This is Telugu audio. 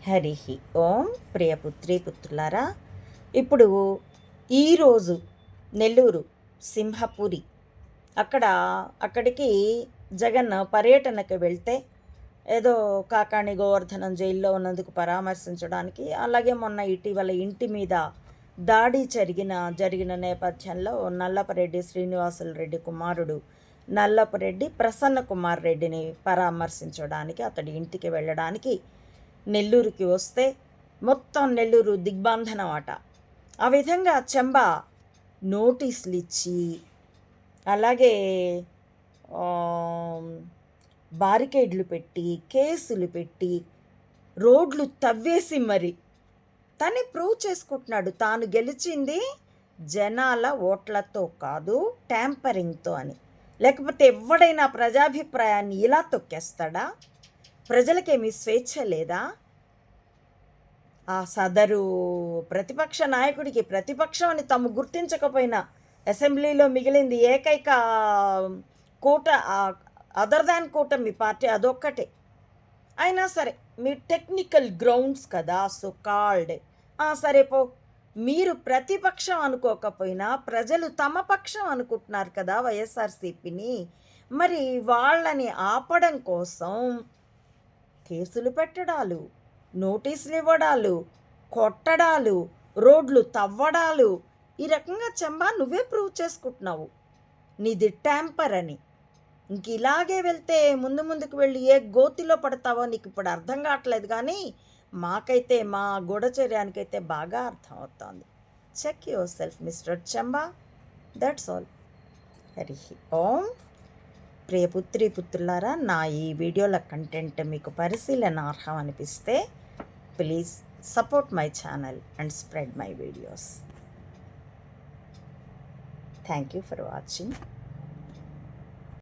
హరి ఓం ప్రియపుత్రి పుత్రులారా ఇప్పుడు ఈరోజు నెల్లూరు సింహపురి అక్కడ అక్కడికి జగన్ పర్యటనకు వెళ్తే ఏదో కాకాణి గోవర్ధనం జైల్లో ఉన్నందుకు పరామర్శించడానికి అలాగే మొన్న ఇటీవల ఇంటి మీద దాడి జరిగిన జరిగిన నేపథ్యంలో నల్లపరెడ్డి శ్రీనివాసులు రెడ్డి కుమారుడు నల్లపరెడ్డి ప్రసన్న కుమార్ రెడ్డిని పరామర్శించడానికి అతడి ఇంటికి వెళ్ళడానికి నెల్లూరుకి వస్తే మొత్తం నెల్లూరు దిగ్బంధనం ఆట ఆ విధంగా చెంబ నోటీసులు ఇచ్చి అలాగే బారికేడ్లు పెట్టి కేసులు పెట్టి రోడ్లు తవ్వేసి మరి తనే ప్రూవ్ చేసుకుంటున్నాడు. తాను గెలిచింది జనాల ఓట్లతో కాదు ట్యాంపరింగ్తో అని. లేకపోతే ఎవడైనా ప్రజాభిప్రాయాన్ని ఇలా తొక్కేస్తాడా? ప్రజలకేమీ స్వేచ్ఛ లేదా? ఆ సదరు ప్రతిపక్ష నాయకుడికి ప్రతిపక్షం అని తాము గుర్తించకపోయినా అసెంబ్లీలో మిగిలింది ఏకైక కూట అదర్ దాన్ కూటమి పార్టీ అదొక్కటే. అయినా సరే మీ టెక్నికల్ గ్రౌండ్స్ కదా సో కాల్డ్. సరే పో. మీరు ప్రతిపక్షం అనుకోకపోయినా ప్రజలు తమ పక్షం అనుకుంటున్నారు కదా వైఎస్ఆర్సీపీని. మరి వాళ్ళని ఆపడం కోసం కేసులు పెట్టడాలు నోటీసులు ఇవ్వడాలు కొట్టడాలు రోడ్లు తవ్వడాలు ఈ రకంగా చెంబా నువ్వే ప్రూవ్ చేసుకుంటున్నావు. నీది ట్యాంపర్ అని. ఇంక ఇలాగే వెళ్తే ముందు ముందుకు వెళ్ళి ఏ గోతిలో పడతావో నీకు ఇప్పుడు అర్థం కావట్లేదు కానీ మాకైతే మా గూఢచర్యానికైతే బాగా అర్థం అవుతోంది. Check yourself mister Chemba that's all Hari Om. ప్రియ పుత్రి పుత్రులారా నా ఈ వీడియోల కంటెంట్ మీకు పరిశీలనార్హం అనిపిస్తే please support my channel and spread my videos thank you for watching